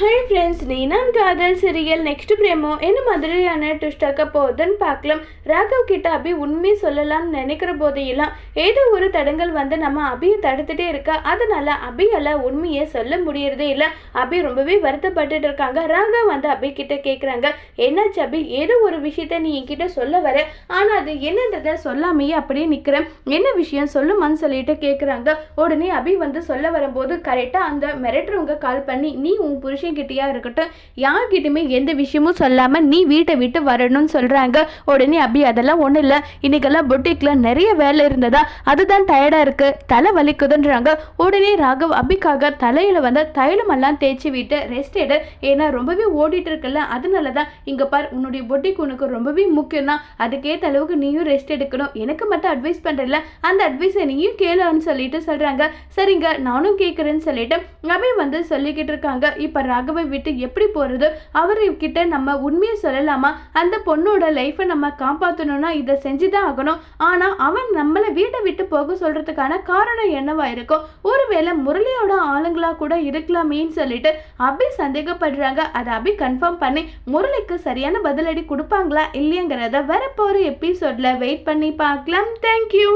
Hi friends நீ நான் காதல் சீரியல் நெக்ஸ்ட் பிரேமோ என்ன மாதிரியான ட்விஸ்டாக்க போகுதுன்னு பார்க்கலாம். ராகவ் கிட்ட அபி உண்மையை சொல்லலாம்னு நினைக்கிற போதையெல்லாம் ஏதோ ஒரு தடங்கள் வந்து நம்ம அபியை தடுத்துட்டே இருக்கா. அதனால அபியால உண்மையை சொல்ல முடியறதே இல்லை. அபி ரொம்பவே வருத்தப்பட்டுட்டு இருக்காங்க. ராகவ் வந்து அபி கிட்ட கேட்குறாங்க என்னாச்சு அபி? ஏதோ ஒரு விஷயத்த நீ என்கிட்ட சொல்ல வர. ஆனால் அது என்னன்றத சொல்லாமையே அப்படியே நிற்கிறேன் என்ன விஷயம்? சொல்லுமான்னு சொல்லிட்டு கேட்குறாங்க உடனே அபி வந்து சொல்ல வரும்போது கரெக்டாக அந்த மிரட்டுறவங்க கால் பண்ணி நீ உன் புருஷன் கிட்டயா இருக்கட்டும் யார்கிட்டயுமே எந்த விஷயமும் சொல்லாமல் நீ வீட்டை விட்டு வரணும்னு சொல்கிறாங்க உடனே அபி அதெல்லாம் ஒன்றும் இல்லை. இன்னைக்கெல்லாம் பொட்டிக்கில் நிறைய வேலை இருந்ததா? அதுதான் டயர்டாக இருக்கு. தலை வலிக்குதுன்றாங்க. உடனே ராகவ் அபிக்காக தலையில் வந்து தைலமெல்லாம் தேய்ச்சி விட்டு ரெஸ்ட் எடு. ஏன்னா ரொம்பவே ஓடிட்டு இருக்குல்ல. அதனால தான் இங்கே பார் உன்னுடைய பொட்டிக்கு உனக்கு ரொம்பவே முக்கியம் தான் அதுக்கேற்ற அளவுக்கு நீயும் ரெஸ்ட் எடுக்கணும். எனக்கு மட்டும் அட்வைஸ் பண்ணுறல அந்த அட்வைஸை நீயும் கேளுன்னு சொல்லிட்டு சொல்கிறாங்க சரிங்க நானும் கேட்குறேன்னு சொல்லிட்டு அபி வந்து சொல்லிக்கிட்டு இருக்காங்க. இப்போ ராகவை விட்டு எப்படி போகிறது அவர்கிட்ட நம்ம உண்மையை சொல்லலாமா? அந்த பொண்ணோட லைஃப்பை நம்ம காப்பாற்றணும்னா இதை செஞ்சு தான் ஆகணும். ஆனால் அவன் நம்மளை வீட்டை விட்டு போக சொல்கிறதுக்கான காரணம் என்னவா இருக்கும்? ஒருவேளை முரளியோட ஆளுங்களா கூட இருக்கலாமேன்னு சொல்லிட்டு அபி சந்தேகப்படுறாங்க. அதை அபி கன்ஃபார்ம் பண்ணி முரளிக்கு சரியான பதிலடி கொடுப்பாங்களா இல்லையங்கிறத வரப்போகிற எபிசோடில் வெயிட் பண்ணி பார்க்கலாம். தேங்க்யூ